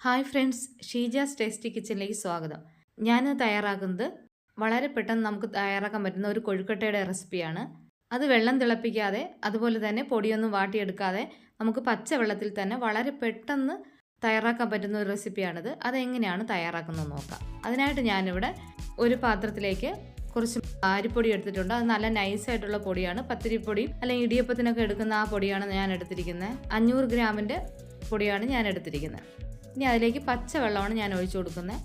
Hi friends Sheeja's tasty കിച്ചണിലേക്ക് സ്വാഗതം. ഞാൻ തയ്യാറാക്കുന്നത് വളരെ പെട്ടെന്ന് നമുക്ക് തയ്യാറാക്കാൻ പറ്റുന്ന ഒരു കൊഴുക്കട്ടയുടെ റെസിപ്പിയാണ്. അത് വെള്ളം തിളപ്പിക്കാതെ അതുപോലെ തന്നെ പൊടിയൊന്നും വാട്ടിയെടുക്കാതെ നമുക്ക് പച്ച വെള്ളത്തിൽ തന്നെ വളരെ പെട്ടെന്ന് തയ്യാറാക്കാൻ പറ്റുന്ന ഒരു റെസിപ്പിയാണിത്. അതെങ്ങനെയാണ് തയ്യാറാക്കുന്നത് നോക്കാം. അതിനായിട്ട് ഞാനിവിടെ ഒരു പാത്രത്തിലേക്ക് കുറച്ച് അരിപ്പൊടി എടുത്തിട്ടുണ്ട്. അത് നല്ല നൈസായിട്ടുള്ള പൊടിയാണ്. പത്തിരിപ്പൊടി അല്ലെങ്കിൽ ഇടിയപ്പത്തിനൊക്കെ എടുക്കുന്ന ആ പൊടിയാണ് ഞാൻ എടുത്തിരിക്കുന്നത്. അഞ്ഞൂറ് ഗ്രാമിന്റെ പൊടിയാണ് ഞാൻ എടുത്തിരിക്കുന്നത്. ഇനി അതിലേക്ക് പച്ച വെള്ളമാണ് ഞാൻ ഒഴിച്ചു കൊടുക്കുന്നത്.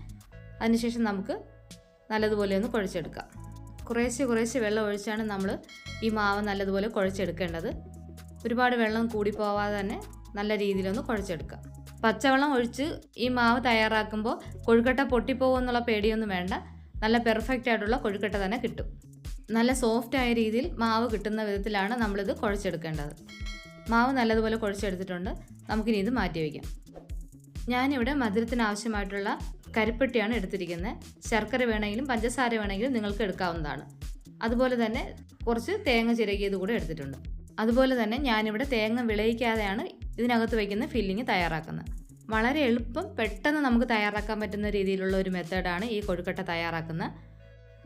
അതിനുശേഷം നമുക്ക് നല്ലതുപോലെ ഒന്ന് കുഴച്ചെടുക്കാം. കുറേശ്ശെ കുറേശ്ശെ വെള്ളം ഒഴിച്ചാണ് നമ്മൾ ഈ മാവ് നല്ലതുപോലെ കുഴച്ചെടുക്കേണ്ടത്. ഒരുപാട് വെള്ളം കൂടി പോവാതെ തന്നെ നല്ല രീതിയിലൊന്ന് കുഴച്ചെടുക്കാം. പച്ചവെള്ളം ഒഴിച്ച് ഈ മാവ് തയ്യാറാക്കുമ്പോൾ കൊഴുക്കട്ട പൊട്ടിപ്പോകുമെന്നുള്ള പേടിയൊന്നും വേണ്ട. നല്ല പെർഫെക്റ്റ് ആയിട്ടുള്ള കൊഴുക്കട്ട തന്നെ കിട്ടും. നല്ല സോഫ്റ്റ് ആയ രീതിയിൽ മാവ് കിട്ടുന്ന വിധത്തിലാണ് നമ്മളിത് കുഴച്ചെടുക്കേണ്ടത്. മാവ് നല്ലതുപോലെ കുഴച്ചെടുത്തിട്ടുണ്ട്. നമുക്കിനി ഇത് മാറ്റി വയ്ക്കാം. ഞാനിവിടെ മധുരത്തിന് ആവശ്യമായിട്ടുള്ള കരിപ്പെട്ടിയാണ് എടുത്തിരിക്കുന്നത്. ശർക്കര വേണമെങ്കിലും പഞ്ചസാര വേണമെങ്കിലും നിങ്ങൾക്ക് എടുക്കാവുന്നതാണ്. അതുപോലെ തന്നെ കുറച്ച് തേങ്ങ ചിരകിയത് കൂടെ എടുത്തിട്ടുണ്ട്. അതുപോലെ തന്നെ ഞാനിവിടെ തേങ്ങ വിളയിക്കാതെയാണ് ഇതിനകത്ത് വയ്ക്കുന്ന ഫില്ലിങ് തയ്യാറാക്കുന്നത്. വളരെ എളുപ്പം പെട്ടെന്ന് നമുക്ക് തയ്യാറാക്കാൻ പറ്റുന്ന രീതിയിലുള്ള ഒരു മെത്തേഡാണ് ഈ കൊഴുക്കട്ട തയ്യാറാക്കുന്നത്.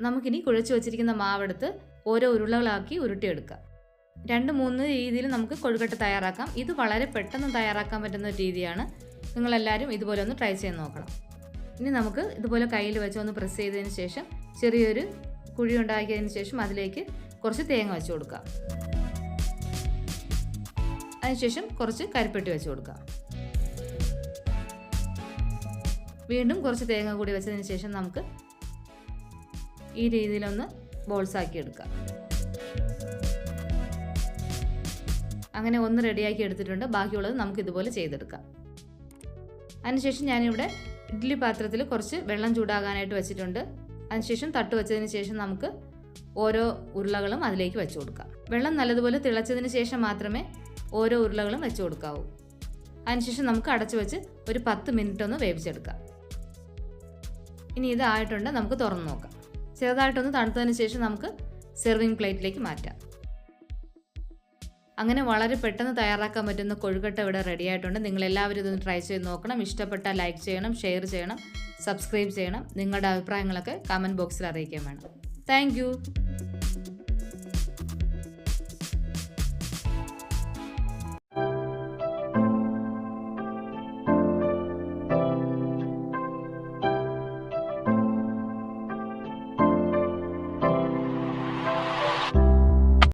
നമുക്കിനി കുഴച്ച് വെച്ചിരിക്കുന്ന മാവെടുത്ത് ഓരോ ഉരുളകളാക്കി ഉരുട്ടിയെടുക്കാം. രണ്ട് മൂന്ന് രീതിയിൽ നമുക്ക് കൊഴുക്കട്ട തയ്യാറാക്കാം. ഇത് വളരെ പെട്ടെന്ന് തയ്യാറാക്കാൻ പറ്റുന്ന ഒരു രീതിയാണ്. നിങ്ങളെല്ലാവരും ഇതുപോലെ ഒന്ന് ട്രൈ ചെയ്ത് നോക്കണം. ഇനി നമുക്ക് ഇതുപോലെ കയ്യിൽ വെച്ച് ഒന്ന് പ്രസ് ചെയ്തതിന് ശേഷം ചെറിയൊരു കുഴി ഉണ്ടാക്കിയതിന് ശേഷം അതിലേക്ക് കുറച്ച് തേങ്ങ വെച്ച് കൊടുക്കാം. അതിനുശേഷം കുറച്ച് കരിപ്പെട്ടി വെച്ച് കൊടുക്കാം. വീണ്ടും കുറച്ച് തേങ്ങ കൂടി വെച്ചതിന് ശേഷം നമുക്ക് ഈ രീതിയിലൊന്ന് ബോൾസ് ആക്കി എടുക്കാം. അങ്ങനെ ഒന്ന് റെഡിയാക്കി എടുത്തിട്ടുണ്ട്. ബാക്കിയുള്ളത് നമുക്ക് ഇതുപോലെ ചെയ്തെടുക്കാം. അതിനുശേഷം ഞാനിവിടെ ഇഡ്ഡലി പാത്രത്തിൽ കുറച്ച് വെള്ളം ചൂടാകാനായിട്ട് വെച്ചിട്ടുണ്ട്. അതിനുശേഷം തട്ട് വെച്ചതിന് ശേഷം നമുക്ക് ഓരോ ഉരുളകളും അതിലേക്ക് വെച്ചു കൊടുക്കാം. വെള്ളം നല്ലതുപോലെ തിളച്ചതിന് ശേഷം മാത്രമേ ഓരോ ഉരുളകളും വെച്ചു കൊടുക്കാവൂ. അതിനുശേഷം നമുക്ക് അടച്ചു വെച്ച് ഒരു പത്ത് മിനിറ്റ് ഒന്ന് വേവിച്ചെടുക്കാം. ഇനി ഇതായിട്ടുണ്ട് നമുക്ക് തുറന്ന് നോക്കാം. ചെറുതായിട്ടൊന്ന് തണുത്തതിന് ശേഷം നമുക്ക് സെർവിങ് പ്ലേറ്റിലേക്ക് മാറ്റാം. അങ്ങനെ വളരെ പെട്ടെന്ന് തയ്യാറാക്കാൻ പറ്റുന്ന കൊഴുക്കട്ട ഇവിടെ റെഡി ആയിട്ടുണ്ട്. നിങ്ങൾ എല്ലാവരും ഇതൊന്ന് ട്രൈ ചെയ്ത് നോക്കണം. ഇഷ്ടപ്പെട്ടാൽ ലൈക്ക് ചെയ്യണം ഷെയർ ചെയ്യണം സബ്സ്ക്രൈബ് ചെയ്യണം. നിങ്ങളുടെ അഭിപ്രായങ്ങളൊക്കെ കമന്റ് ബോക്സിൽ അറിയിക്കാൻ വേണം. താങ്ക്